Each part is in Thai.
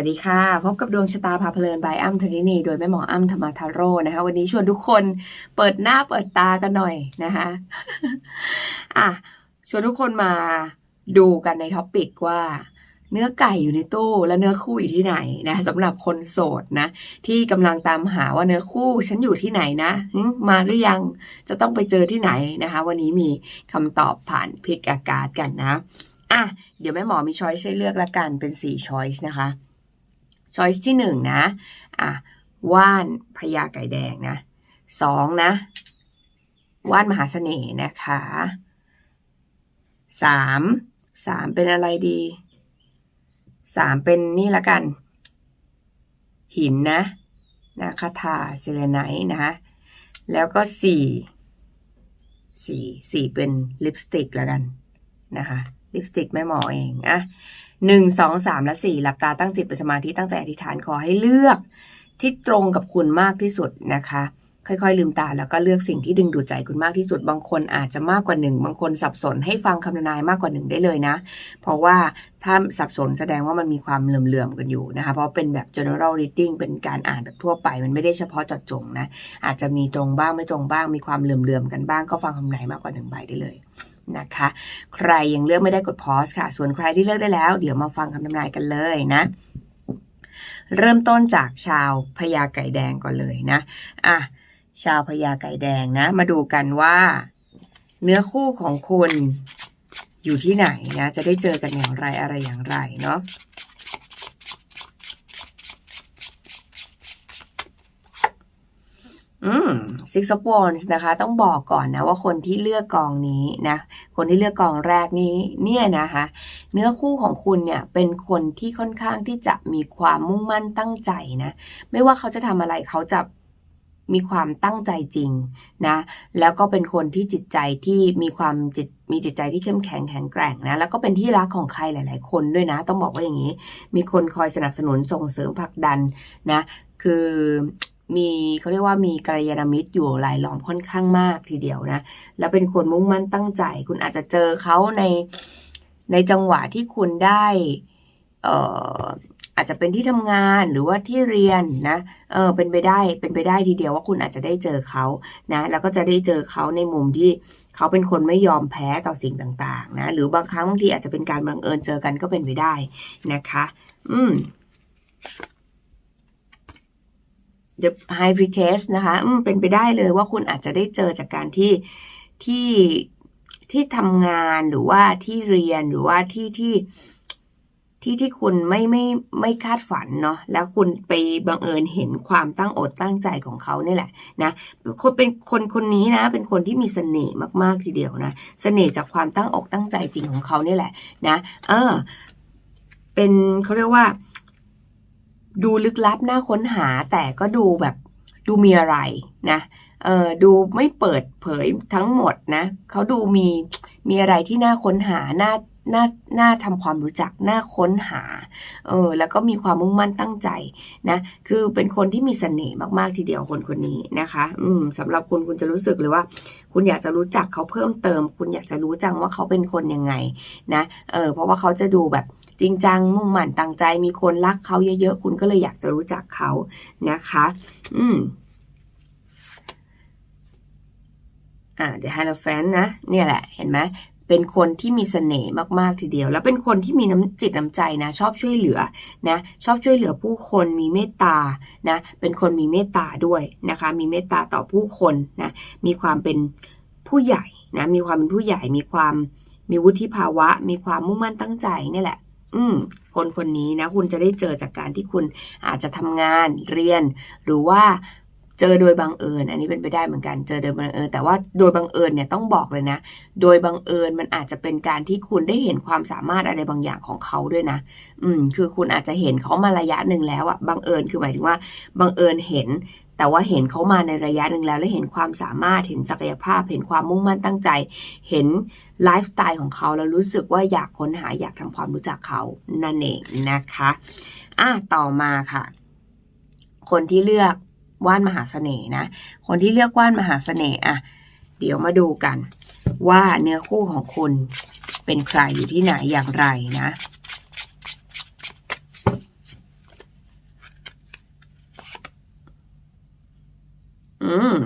วัสดีค่ะ พบกับดวงชะตาพาเพลินบายอ้ำธนินี โดยแม่หมออ้ำธรรมาทาโร่นะคะ วันนี้ชวนทุกคนเปิดหน้าเปิดตากันหน่อยนะคะอะชวนทุกคนมาดูกันในท็อปปิกว่าเนื้อไก่อยู่ในตู้และเนื้อคู่อยู่ที่ไหนนะสำหรับคนโสดนะ ที่กำลังตามหาว่าเนื้อคู่ฉันอยู่ที่ไหนนะมาหรือยังจะต้องไปเจอที่ไหนนะคะ วันนี้มีคำตอบผ่านพิกอากาศกันนะอะเดี๋ยวแม่หมอมีช้อยส์ให้เลือกละกันเป็น4ช้อยส์นะคะ ช้อยส์ที่หนึ่งนะ อะ ว่านพญาไก่แดงนะสองนะ ว่านมหาเสน่ห์นะคะสามสามเป็นอะไรดีสามเป็นนี่ละกัน หินนะนะคาถาเซเลไนท์นะคะแล้วก็สี่สี่สี่เป็นลิปสติกละกันนะคะ ลิปสติกแม่หมอเองอะหนึ่งสองสามและสี่หลับตาตั้งจิตเป็นสมาธิตั้งใจอธิษฐานขอให้เลือก ที่ตรงกับคุณมากที่สุดนะคะ ค่อยๆ ลืมตาแล้วก็เลือกสิ่งที่ดึงดูดใจคุณมากที่สุด บางคนอาจจะมากกว่าหนึ่งบางคนสับสนให้ฟังคำนายมากกว่าหนึ่งได้เลยนะ เพราะว่าถ้าสับสนแสดงว่ามันมีความเหลื่อมๆกันอยู่นะคะ เพราะเป็นแบบ general reading เป็นการอ่านแบบทั่วไป มันไม่ได้เฉพาะเจาะจงนะอาจจะมีตรงบ้างไม่ตรงบ้างมีความเหลื่อมๆกันบ้างก็ฟังคำทำนายมากกว่าหนึ่งใบได้เลย นะคะ ใครยังเลือกไม่ได้กดพอสค่ะ ส่วนใครที่เลือกได้แล้ว เดี๋ยวมาฟังคำทำนายกันเลยนะเริ่มต้นจากชาวพญาไก่แดงก่อนเลยนะ อะ ชาวพญาไก่แดงนะ มาดูกันว่า เนื้อคู่ของคุณอยู่ที่ไหนนะ จะได้เจอกันอย่างไรอะไรอย่างไรเนาะ อืม Six of Wands นะคะ ต้องบอกก่อนนะว่าคนที่เลือกกองนี้นะ คนที่เลือกกองแรกนี้เนี่ยนะคะ เนื้อคู่ของคุณเนี่ยเป็นคนที่ค่อนข้างที่จะมีความมุ่งมั่นตั้งใจนะ ไม่ว่าเขาจะทำอะไรเขาจะมีความตั้งใจจริงนะ แล้วก็เป็นคนที่จิตใจที่มีความจิตมีจิตใจที่เข้มแข็งแข็งแกร่งนะ แล้วก็เป็นที่รักของใครหลาย ๆ คนด้วยนะ ต้องบอกว่าอย่างนี้ มีคนคอยสนับสนุนส่งเสริมผลักดันนะ คือ มีเขาเรียกว่ามีกัลยาณมิตรอยู่รายล้อมค่อนข้างมากทีเดียวนะ แล้วเป็นคนมุ่งมั่นตั้งใจ คุณอาจจะเจอเขาในในจังหวะที่คุณได้เอ่ออาจจะเป็นที่ทำงานหรือว่าที่เรียนนะ เออเป็นไปได้เป็นไปได้ทีเดียวว่าคุณอาจจะได้เจอเขานะ แล้วก็จะได้เจอเขาในมุมที่เขาเป็นคนไม่ยอมแพ้ต่อสิ่งต่างๆ นะ หรือบางครั้งบางทีอาจจะเป็นการบังเอิญเจอกันก็เป็นไปได้นะคะ อืม High Priestess นะคะเป็นไปได้เลยว่าคุณอาจจะได้เจอจากการที่ที่ที่ทำงานหรือว่าที่เรียนหรือว่าที่ที่ที่ที่คุณไม่ไม่ไม่คาดฝันเนาะแล้วคุณไปบังเอิญเห็นความตั้งอกตั้งใจของเขาเนี่ยแหละนะคนเป็นคนคนนี้นะ เป็นคนที่มีเสน่ห์มากๆทีเดียวนะเสน่ห์จากความตั้งอกตั้งใจจริงของเขาเนี่ยแหละ นะ เออ เป็นเขาเรียกว่า ดูลึกลับน่าค้นหาแต่ก็ดูแบบดูมีอะไรนะเออดูไม่เปิดเผยทั้งหมดนะเขาดูมีมีอะไรที่น่าค้นหาน่า น่าน่าทำความรู้จักน่าค้นหาเออแล้วก็มีความมุ่งมั่นตั้งใจนะคือเป็นคนที่มีเสน่ห์มากๆทีเดียวคนคนนี้นะคะ อืมสำหรับคุณคุณจะรู้สึกเลยว่า คุณอยากจะรู้จักเขาเพิ่มเติม คุณอยากจะรู้จังว่าเขาเป็นคนยังไงนะเออเพราะว่าเขาจะดูแบบจริงจังมุ่งมั่นตั้งใจ มีคนรักเขาเยอะๆ คุณก็เลยอยากจะรู้จักเขานะคะ อืมอ่า The Hierophant นะ เนี่ยแหละ เห็นไหม เป็นคนที่มีเสน่ห์มากๆทีเดียว แล้วเป็นคนที่มีน้ำจิตน้ำใจนะชอบช่วยเหลือนะชอบช่วยเหลือผู้คนมีเมตตานะเป็นคนมีเมตตาด้วยนะคะ มีเมตตาต่อผู้คนนะมีความเป็นผู้ใหญ่นะมีความเป็นผู้ใหญ่มีความมีวุฒิภาวะ มีความมุ่งมั่นตั้งใจนี่แหละ อืม คนคนนี้นะ คุณจะได้เจอจากการที่คุณอาจจะทำงานเรียน หรือว่า เจอโดยบังเอิญ อันนี้เป็นไปได้เหมือนกัน เจอโดยบังเอิญ แต่ว่าโดยบังเอิญเนี่ยต้องบอกเลยนะ โดยบังเอิญมันอาจจะเป็นการที่คุณได้เห็นความสามารถอะไรบางอย่างของเขาด้วยนะ อืม คือคุณอาจจะเห็นเขามาระยะหนึ่งแล้วอะบังเอิญคือหมายถึงว่าบังเอิญเห็น แต่ว่าเห็นเขามาในระยะหนึ่งแล้ว และเห็นความสามารถ เห็นศักยภาพ เห็นความมุ่งมั่นตั้งใจ เห็นไลฟ์สไตล์ของเขาแล้วรู้สึกว่าอยากค้นหาอยากทำความรู้จักเขา นั่นเองนะคะ อะ ต่อมาค่ะ คนที่เลือก ว่านมหาเสน่ห์นะ คนที่เลือกว่านมหาเสน่ห์อะ เดี๋ยวมาดูกัน ว่าเนื้อคู่ของคุณเป็นใครอยู่ที่ไหนอย่างไรนะอืม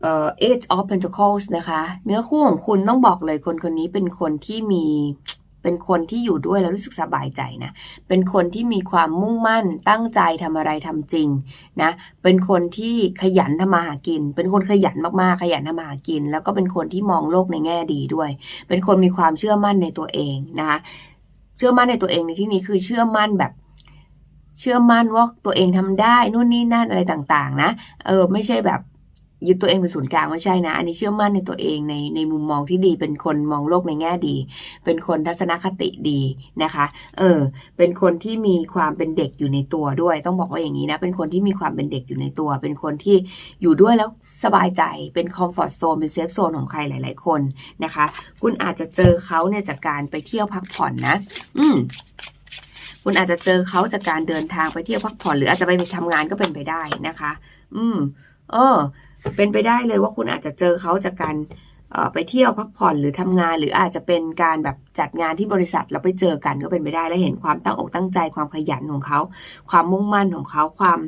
เอ่อ Eight of Pentacles นะคะ เนื้อคู่ของคุณต้องบอกเลยคนคนนี้เป็นคนที่มี เป็นคนที่อยู่ด้วยแล้วรู้สึกสบายใจนะ เป็นคนที่มีความมุ่งมั่นตั้งใจทำอะไรทำจริงนะ เป็นคนที่ขยันทำมาหากิน เป็นคนขยันมากๆ ขยันทำมาหากิน แล้วก็เป็นคนที่มองโลกในแง่ดีด้วย เป็นคนมีความเชื่อมั่นในตัวเองนะคะ เชื่อมั่นในตัวเองในที่นี้คือเชื่อมั่นแบบเชื่อมั่นว่าตัวเองทำได้นู่นนี่นั่นอะไรต่างๆ นะ เออไม่ใช่แบบ ยึดตัวเองเป็นศูนย์กลางไม่ใช่นะ อันนี้เชื่อมั่นในตัวเองในในมุมมองที่ดี เป็นคนมองโลกในแง่ดี เป็นคนทัศนคติดีนะคะ เออ เป็นคนที่มีความเป็นเด็กอยู่ในตัวด้วย ต้องบอกว่าอย่างนี้นะ เป็นคนที่มีความเป็นเด็กอยู่ในตัว เป็นคนที่อยู่ด้วยแล้วสบายใจ เป็นคอมฟอร์ทโซน เป็นเซฟโซนของใครหลาย ๆ คนนะคะ คุณอาจจะเจอเขาเนี่ยจากการไปเที่ยวพักผ่อนนะ อืมคุณอาจจะเจอเขาจากการเดินทางไปเที่ยวพักผ่อนหรืออาจจะไปทำงานก็เป็นไปได้นะคะ อืม เออ เป็นไปได้เลยว่าคุณอาจจะเจอเขาจากการไปเที่ยวพักผ่อนหรือทำงาน หรืออาจจะเป็นการแบบจัดงานที่บริษัทแล้วไปเจอกันก็เป็นไปได้และเห็นความตั้งอกตั้งใจความขยันของเขา ความมุ่งมั่นของเขาความ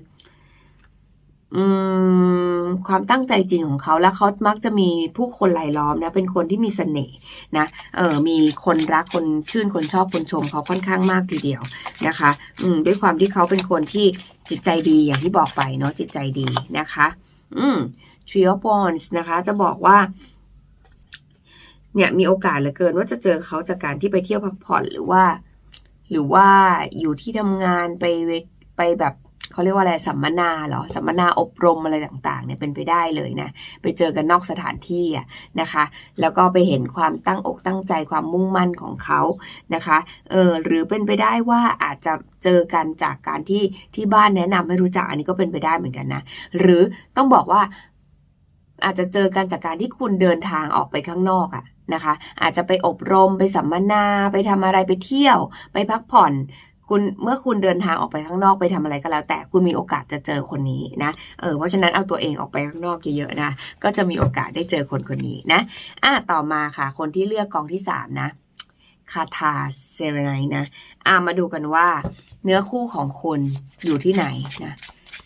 ความตั้งใจจริงของเขาแล้วเขามักจะมีผู้คนรายล้อมนะ เป็นคนที่มีเสน่ห์นะเออมีคนรักคนชื่นคนชอบคนชมเขาค่อนข้างมากทีเดียวนะคะ อืมด้วยความที่เขาเป็นคนที่จิตใจดีอย่างที่บอกไปเนาะจิตใจดีนะคะ อืม Three of Wands นะคะ จะบอกว่า เนี่ยมีโอกาสเหลือเกินว่าจะเจอเขาจากการที่ไปเที่ยวพักผ่อนหรือว่า หรือว่าอยู่ที่ทำงานไปไปแบบ เขาเรียกว่าอะไรสัมมนาเหรอสัมมนาอบรมอะไรต่างๆเนี่ยเป็นไปได้เลยนะไปเจอกันนอกสถานที่นะคะ แล้วก็ไปเห็นความตั้งอกตั้งใจความมุ่งมั่นของเขานะคะเออหรือเป็นไปได้ว่าอาจจะเจอกันจากการที่ที่บ้านแนะนำให้รู้จักอันนี้ก็เป็นไปได้เหมือนกันนะหรือต้องบอกว่าอาจจะเจอกันจากการที่คุณเดินทางออกไปข้างนอกอะนะคะ อาจจะไปอบรมไปสัมมนา ไปทำอะไรไปเที่ยว ไปพักผ่อน คุณเมื่อคุณเดินทางออกไปข้างนอกไปทำอะไรก็แล้ว แต่คุณมีโอกาสจะเจอคนนี้นะเออเพราะฉะนั้นเอาตัวเองออกไปข้างนอกเยอะๆนะก็จะมีโอกาสได้เจอคนคนนี้นะอะต่อมาค่ะ คนที่เลือกกองที่สามนะคาทาเซเรไนนะอะมาดูกันว่า เนื้อคู่ของคุณอยู่ที่ไหนนะ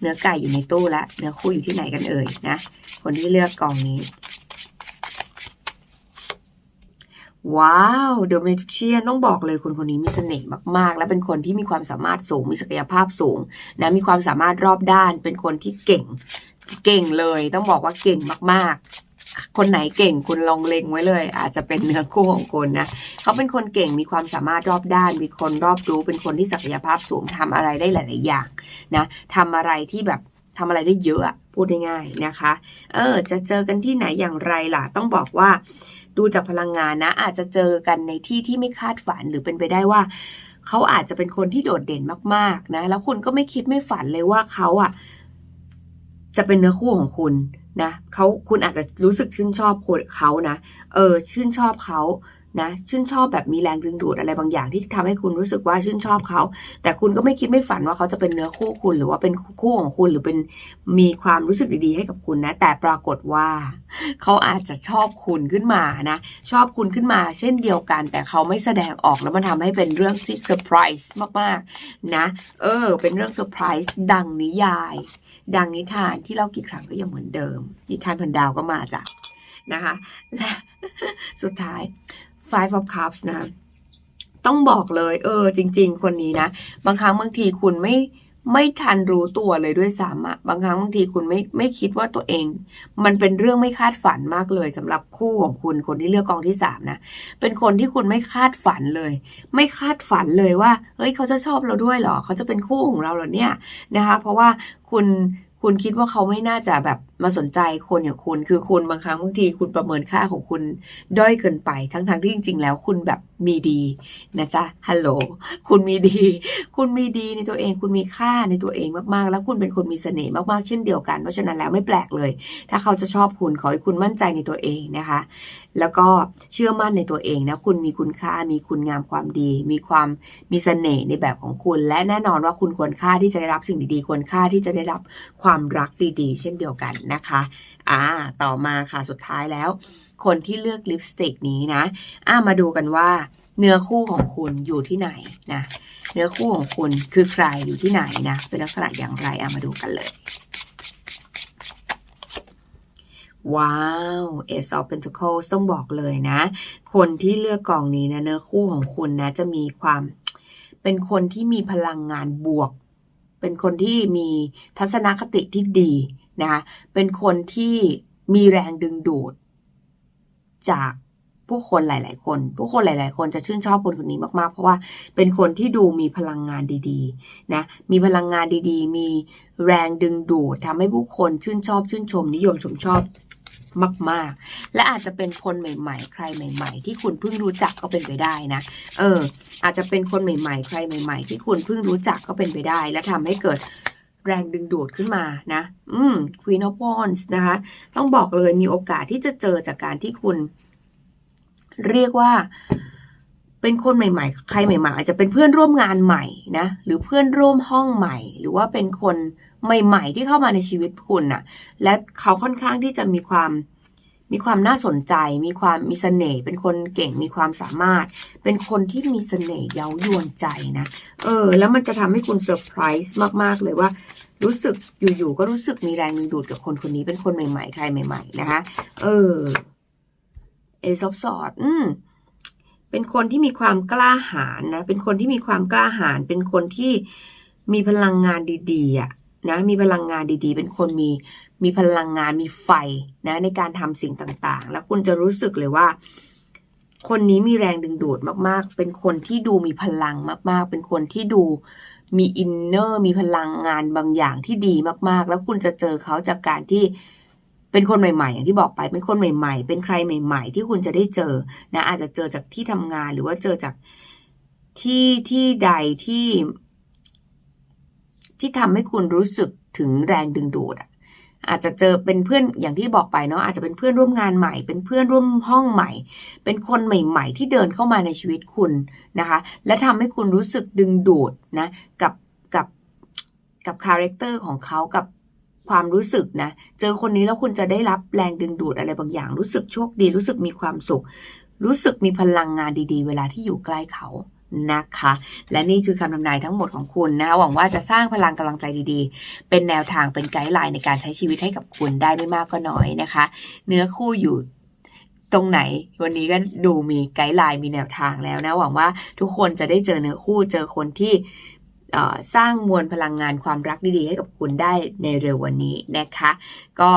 เนื้อไก่อยู่ในตู้ล้วเนื้อคู่อยู่ที่ไหนกันเอ่ยนะคนที่เลือกกองนี้ ว้าวเดอะเมจิเชียนต้องบอกเลยคนคนนี้มีเสน่ห์มาก ๆ และเป็นคนที่มีความสามารถสูง มีศักยภาพสูงนะมีความสามารถรอบด้าน เป็นคนที่เก่ง เก่งเลย ต้องบอกว่าเก่งมาก ๆคนไหนเก่งคุณลองเล็งไว้เลย อาจจะเป็นเนื้อคู่ของคุณนะเขาเป็นคนเก่งมีความสามารถรอบด้าน มีคนรอบรู้เป็นคนที่ศักยภาพสูงทำอะไรได้หลาย ๆ อย่างนะทำอะไรที่แบบทำอะไรได้เยอะพูดง่ายๆนะคะ เออ จะเจอกันที่ไหนอย่างไรล่ะ ต้องบอกว่า ดูจากพลังงานนะ อาจจะเจอกันในที่ที่ไม่คาดฝันหรือเป็นไปได้ว่า เขาอาจจะเป็นคนที่โดดเด่นมากๆนะ แล้วคุณก็ไม่คิดไม่ฝันเลยว่าเขาอะจะเป็นเนื้อคู่ของคุณนะเขาคุณอาจจะรู้สึกชื่นชอบเขานะ เออ ชื่นชอบเขา นะชื่นชอบแบบมีแรงดึงดูดอะไรบางอย่างที่ทำให้คุณรู้สึกว่าชื่นชอบเขา แต่คุณก็ไม่คิดไม่ฝันว่าเขาจะเป็นเนื้อคู่คุณ หรือว่าเป็นคู่ของคุณหรือเป็นมีความรู้สึกดีๆให้กับคุณนะ แต่ปรากฏว่า เขาอาจจะชอบคุณขึ้นมานะ ชอบคุณขึ้นมา เช่นเดียวกัน แต่เขาไม่แสดงออกแล้วมันทำให้เป็นเรื่องที่เซอร์ไพรส์มากๆนะ เออ เป็นเรื่องเซอร์ไพรส์ดังนิยาย ดังนิทานที่เล่ากี่ครั้งก็ยังเหมือนเดิมนิทานพันดาวก็มาจ้ะนะคะและสุดท้าย Five of Cups นะต้องบอกเลย เออ จริง ๆ คนนี้นะ บางครั้งบางทีคุณไม่ไม่ทันรู้ตัวเลยด้วยซ้ำอะบางครั้งบางทีคุณไม่ไม่คิดว่าตัวเอง มันเป็นเรื่องไม่คาดฝันมากเลยสำหรับคู่ของคุณคนที่เลือกกองที่สามนะเป็นคนที่คุณไม่คาดฝันเลย ไม่คาดฝันเลยว่าเฮ้ยเขาจะชอบเราด้วยเหรอ เขาจะเป็นคู่ของเราเหรอเนี่ยนะคะ เพราะว่าคุณ คุณคิดว่าเขาไม่น่าจะแบบมาสนใจคนอย่างคุณ คือคุณบางครั้งบางทีคุณประเมินค่าของคุณด้อยเกินไป ทั้งๆที่จริง ๆ แล้วคุณแบบมีดีนะจ๊ะ ฮัลโหล คุณมีดี คุณมีดีในตัวเอง คุณมีค่าในตัวเองมากๆ แล้วคุณเป็นคนมีเสน่ห์มากๆ เช่นเดียวกัน เพราะฉะนั้นแล้วไม่แปลกเลย ถ้าเขาจะชอบคุณขอให้คุณมั่นใจในตัวเองนะคะแล้วก็เชื่อมั่นในตัวเองนะคุณมีคุณค่ามีคุณงามความดี มีความมีเสน่ห์ในแบบของคุณ และแน่นอนว่าคุณควรค่าที่จะได้รับสิ่งดีๆควรค่าที่จะได้รับความรักดีๆ เช่นเดียวกันนะคะอ่าต่อมาค่ะสุดท้ายแล้ว คนที่เลือกลิปสติกนี้นะอ่ามาดูกันว่า เนื้อคู่ของคุณอยู่ที่ไหนนะเนื้อคู่ของคุณคือใครอยู่ที่ไหนนะเป็นลักษณะอย่างไรอะมาดูกันเลย ว้าว Ace of Pentacles ต้องบอกเลยนะ คนที่เลือกกองนี้นะเนื้อคู่ของคุณนะ จะมีความ เป็นคนที่มีพลังงานบวก เป็นคนที่มีทัศนคติที่ดีนะคะเป็นคนที่มีแรงดึงดูด จากผู้คนหลาย ๆ คน ผู้คนหลาย ๆ คนจะชื่นชอบคนคนนี้มาก ๆ เพราะว่าเป็นคนที่ดูมีพลังงานดีๆ นะ มีพลังงานดี ๆ มีแรงดึงดูดทำให้ผู้คนชื่นชอบ ชื่นชม นิยมชมชอบ มาก ๆ และอาจจะเป็นคนใหม่ ๆ ใครใหม่ ๆ ที่คุณเพิ่งรู้จักก็เป็นไปได้นะ เออ อาจจะเป็นคนใหม่ ๆ ใครใหม่ ๆ ที่คุณเพิ่งรู้จักก็เป็นไปได้ และทำให้เกิดแรงดึงดูดขึ้นมานะ อืม Queen of Wands นะคะ ต้องบอกเลยมีโอกาสที่จะเจอจากการที่คุณ เรียกว่า เป็นคนใหม่ ๆ ใครใหม่ ๆ อาจจะเป็นเพื่อนร่วมงานใหม่นะ หรือเพื่อนร่วมห้องใหม่ หรือว่าเป็นคน ใหม่ๆ ที่เข้ามาในชีวิตคุณน่ะ และเขาค่อนข้างที่จะมีความมีความน่าสนใจ มีความมีเสน่ห์ เป็นคนเก่ง มีความสามารถ เป็นคนที่มีเสน่ห์เย้ายวนใจนะ เออ แล้วมันจะทำให้คุณเซอร์ไพรส์มาก ๆ เลยว่า รู้สึกอยู่ ๆ ก็รู้สึกมีแรงดึงดูดกับคนคนนี้ เป็นคนใหม่ ๆ ใครใหม่ ๆ นะคะ เออ เอซอฟสอดอืมเป็นคนที่มีความกล้าหาญนะ เป็นคนที่มีความกล้าหาญ เป็นคนที่มีพลังงานดี ๆอะ นะมีพลังงานดีๆ เป็นคนมีมีพลังงานมีไฟนะในการทำสิ่งต่างๆ แล้วคุณจะรู้สึกเลยว่า คนนี้มีแรงดึงดูดมากๆ เป็นคนที่ดูมีพลังมาก ๆ เป็นคนที่ดูมีอินเนอร์มีพลังงานบางอย่างที่ดีมากๆ แล้วคุณจะเจอเขาจากการที่เป็นคนใหม่ๆ อย่างที่บอกไป เป็นคนใหม่ ๆ เป็นใครใหม่ ๆ ที่คุณจะได้เจอนะ อาจจะเจอจากที่ทำงานหรือว่าเจอจากที่ที่ใดที่ ที่ทำให้คุณรู้สึกถึงแรงดึงดูดอะอาจจะเจอเป็นเพื่อนอย่างที่บอกไปเนาะอาจจะเป็นเพื่อนร่วมงานใหม่ เป็นเพื่อนร่วมห้องใหม่ เป็นคนใหม่ ๆ ที่เดินเข้ามาในชีวิตคุณนะคะ และทำให้คุณรู้สึกดึงดูดนะกับกับกับคาแรคเตอร์ของเขากับความรู้สึกนะเจอคนนี้แล้วคุณจะได้รับแรงดึงดูดอะไรบางอย่าง รู้สึกโชคดี รู้สึกมีความสุข รู้สึกมีพลังงานดี ๆ เวลาที่อยู่ใกล้เขา นะคะ และนี่คือคำทำนายทั้งหมดของคุณนะคะหวังว่าจะสร้างพลังกำลังใจดีๆ เป็นแนวทางเป็นไกด์ไลน์ในการใช้ชีวิตให้กับคุณได้ไม่มากก็น้อยนะคะ เนื้อคู่อยู่ตรงไหน วันนี้ก็ดูมีไกด์ไลน์มีแนวทางแล้วนะหวังว่าทุกคนจะได้เจอเนื้อคู่เจอคนที่สร้างมวลพลังงานความรักดีๆ ให้กับคุณได้ในเร็ววันนี้นะคะ ก็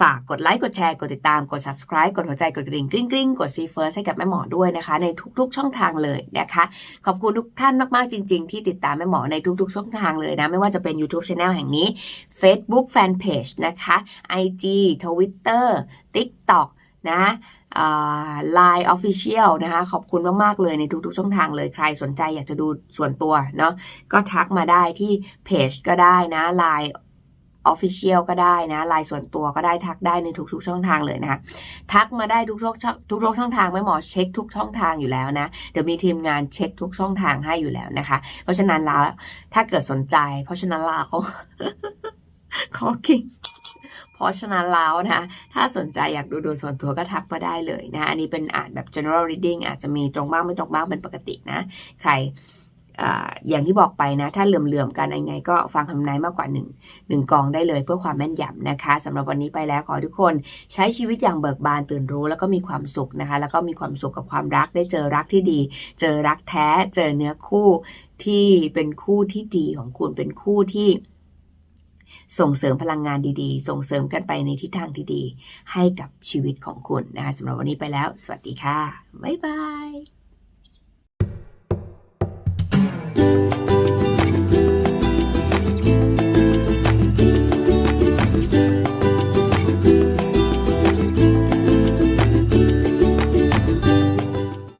ฝากกดไลค์ กดแชร์ กดติดตาม กด subscribe กดหัวใจ กดกระดิ่งกริ๊งกริ๊งกด see first ให้กับแม่หมอด้วยนะคะ ในทุก ๆ ช่องทางเลยนะคะ ขอบคุณทุกท่านมาก ๆ จริง ๆ ที่ติดตามแม่หมอในทุก ๆ ช่องทางเลยนะ ไม่ว่าจะเป็น YouTube Channel แห่งนี้ Facebook Fanpage นะคะ IG Twitter TikTok นะไลน์ Official นะคะ ขอบคุณมาก ๆ เลยในทุก ๆ ช่องทางเลยใครสนใจอยากจะดูส่วนตัวเนาะก็ทักมาได้ที่เพจก็ได้นะไลน์ Official ก็ได้นะไลน์ส่วนตัวก็ได้ทักได้ในทุกๆ ช่องทางเลยนะคะทักมาได้ทุกช่องทุกช่องทางไม่หมอเช็คทุกช่องทางอยู่แล้วนะเดี๋ยวมีทีมงานเช็คทุกช่องทางให้อยู่แล้วนะคะ เพราะฉะนั้นแล้วถ้าเกิดสนใจ เพราะฉะนั้นลาเขาขอกิ่งเพราะฉะนั้นแล้วนะถ้าสนใจอยากดูดูส่วนตัวก็ทักมาได้เลยนะอันนี้เป็นอ่านแบบ general reading อาจจะมีตรงบ้างไม่ตรงบ้างเป็นปกตินะ ใคร อย่างที่บอกไปนะ ถ้าเหลื่อมๆกันยังไง ก็ฟังคำนายมากกว่า1งกองได้เลยเพื่อความแม่นยำนะคะสำหรับวันนี้ไปแล้วขอทุกคน ใช้ชีวิตอย่างเบิกบานตื่นรู้ แล้วก็มีความสุขนะคะ แล้วก็มีความสุขกับความรักได้เจอรักที่ดี เจอรักแท้ เจอเนื้อคู่ที่เป็นคู่ที่ดีของคุณเป็นคู่ที่ส่งเสริมพลังงานดีๆ ส่งเสริมกันไปในทิศทางที่ดี ให้กับชีวิตของคุณนะคะสำหรับวันนี้ไปแล้ว สวัสดีค่ะ บ๊ายบาย